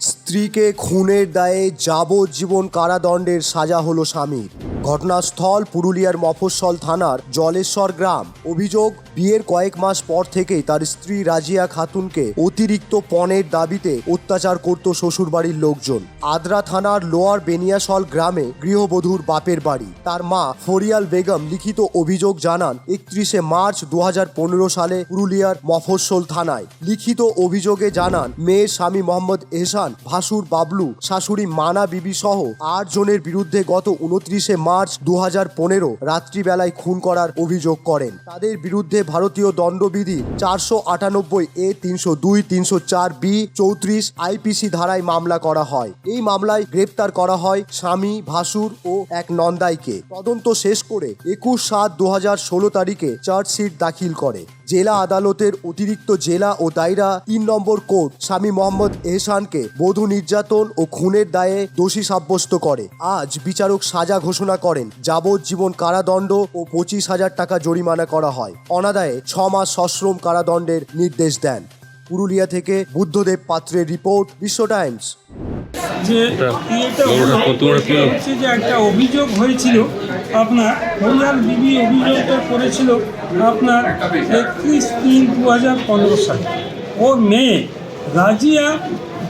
স্ত্রীকে খুনের দায়ে যাবজ্জীবন কারাদণ্ডের সাজা হলো স্বামীর। ঘটনাস্থল পুরুলিয়ার মফস্বল থানার জলেশ্বর গ্রাম। অভিযোগ, বিয়ের কয়েক মাস পর থেকেই তার স্ত্রী রাজিয়া খাতুনকে অতিরিক্ত পণের দাবিতে অত্যাচার করত শ্বশুরবাড়ির লোকজন। আদ্রা থানার লোয়ার বেনিয়াসল গ্রামে গৃহবধূর বাপের বাড়ি। তার মা ফরিয়াল বেগম লিখিত অভিযোগ জানান, একত্রিশে মার্চ দু হাজার পনেরো সালে পুরুলিয়ার মফস্বল থানায়। লিখিত অভিযোগে জানান, মেয়ের স্বামী মোহাম্মদ এহসান, ভাসুর বাবলু, শাশুড়ি মানা বিবি সহ আট জনের বিরুদ্ধে গত উনত্রিশে মার্চ দু রাত্রিবেলায় খুন করার অভিযোগ করেন। তাদের বিরুদ্ধে ভারতীয় দণ্ডবিধি চারশো আটানব্বই এ তিনশো দুই, তিনশো চার বি, চৌত্রিশ আইপিসি ধারায় মামলা করা হয়। এই মামলায় গ্রেপ্তার করা হয় স্বামী ভাসুর ও এক নন্দাইকে। তদন্ত শেষ করে একুশ সাত দু ষোলো তারিখে চার্জশিট দাখিল করে। জেলা আদালতের অতিরিক্ত জেলা ও দায়রা তিন নম্বর কোর্ট স্বামী মোহাম্মদ এহসানকে বধূ নির্যাতন ও খুনের দায়ে দোষী সাব্যস্ত করে। আজ বিচারক সাজা ঘোষণা করেন। যাবজ্জীবন কারাদণ্ড ও পঁচিশ হাজার টাকা জরিমানা করা হয়। অনাদায়ে ছ মাস সশ্রম কারাদণ্ডের নির্দেশ দেন। পুরুলিয়া থেকে বুদ্ধদেব পাত্রের রিপোর্ট বিশ্ব টাইমস। যে এটা হচ্ছে যে একটা অভিযোগ হয়েছিল। আপনার হরিয়াল বিবি অভিযোগটা করেছিল আপনার একত্রিশ তিন দু হাজার পনেরো সালে। ওর মেয়ে রাজিয়া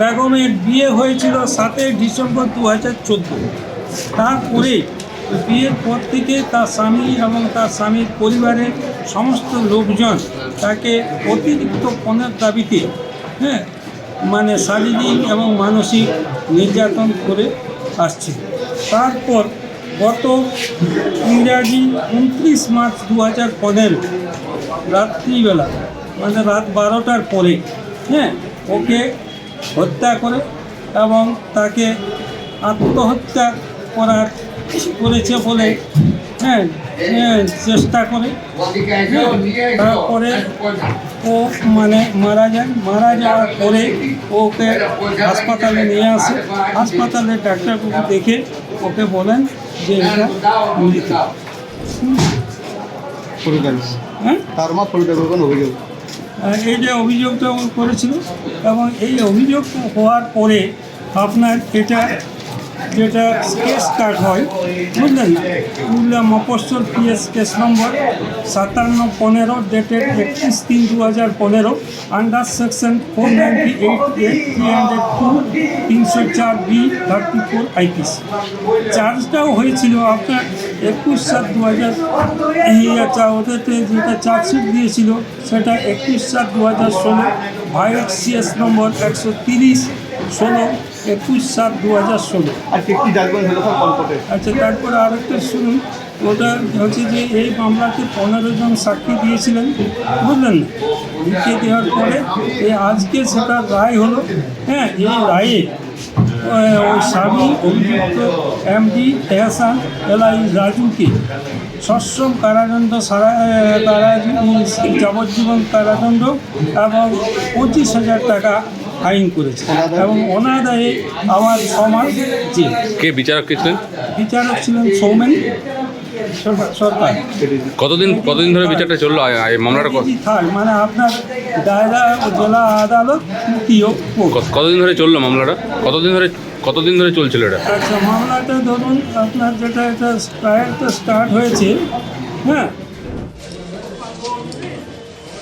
বেগমের বিয়ে হয়েছিল সাতই ডিসেম্বর দু হাজার চোদ্দ। তারপরে বিয়ের পর থেকে তার স্বামী এবং তার স্বামীর পরিবারের সমস্ত লোকজন তাকে অতিরিক্ত পণের দাবিতে হ্যাঁ মানে শারীরিক এবং মানসিক নির্যাতন করে আসছে। তারপর গত ইংরাজি উনত্রিশ মার্চ দু হাজার পনেরো রাত্রিবেলা মানে রাত বারোটার পরে হ্যাঁ ওকে হত্যা করে এবং তাকে আত্মহত্যা করার করেছে বলে হ্যাঁ হ্যাঁ, চেষ্টা করে। হ্যাঁ, তারপরে ও মানে মারা যায়। মারা যাওয়ার পরে ওকে হাসপাতালে নিয়ে আসে। হাসপাতালে ডাক্তারবাবু দেখে ওকে বলেন যে এটা মৃত হ্যাঁ? তার মা পরিবার অভিযোগ। আর এই যে অভিযোগটা করেছিল এবং এই অভিযোগ হওয়ার পরে আপনার এটা যেটা কেস কার্ড হয়, বুঝলেন পুরুলিয়া মফস্বল পিএস কেস নম্বর সাতান্ন পনেরো ডেটেড একত্রিশ তিন দু হাজার পনেরো under section four ninety eight eight three hundred two তিনশো চার বি থার্টি ফোর আইপিসি চার্জটাও হয়েছিল আপনার একুশ সাত দু হাজার ওদেরতে যেটা চার্জশিট দিয়েছিল, সেটা একুশ সাত দু হাজার ষোলো ভাইট সিএস নম্বর একশো তিরিশ, ষোলো একুশ সাত দু হাজার ষোলো। আর আচ্ছা তারপরে আরেকটা শুনুন ওটা হচ্ছে যে এই মামলাতে পনেরো জন সাক্ষী দিয়েছিলেন বুঝলেন না? লিখে দেওয়ার পরে এই আজকে সেটা রায় হলো হ্যাঁ এই রায়ে ওই স্বামী অভিযুক্ত এমডি এহসান এলাই রাজুকে সশ্রম কারাদণ্ড সারা কারা যাবজ্জীবন কারাদণ্ড এবং পঁচিশ হাজার টাকা ফাইন করেছে। এবং অনাদায়ে আমার ছ মাস জেল কে বিচারক কে ছিলেন? বিচারক ছিলেন সৌমেন সরকার- কতদিন কতদিন ধরে বিচারটা চলল? মামলাটা ক- থার্ড মানে আপনার দায়রা জেলা আদালত তৃতীয়। কতদিন ধরে চলল মামলাটা? কতদিন ধরে কতদিন ধরে চলছিল এটা? আচ্ছা মামলাটা ধরুন আপনার যেটা এটা স্টার্ট হয়েছে হ্যাঁ?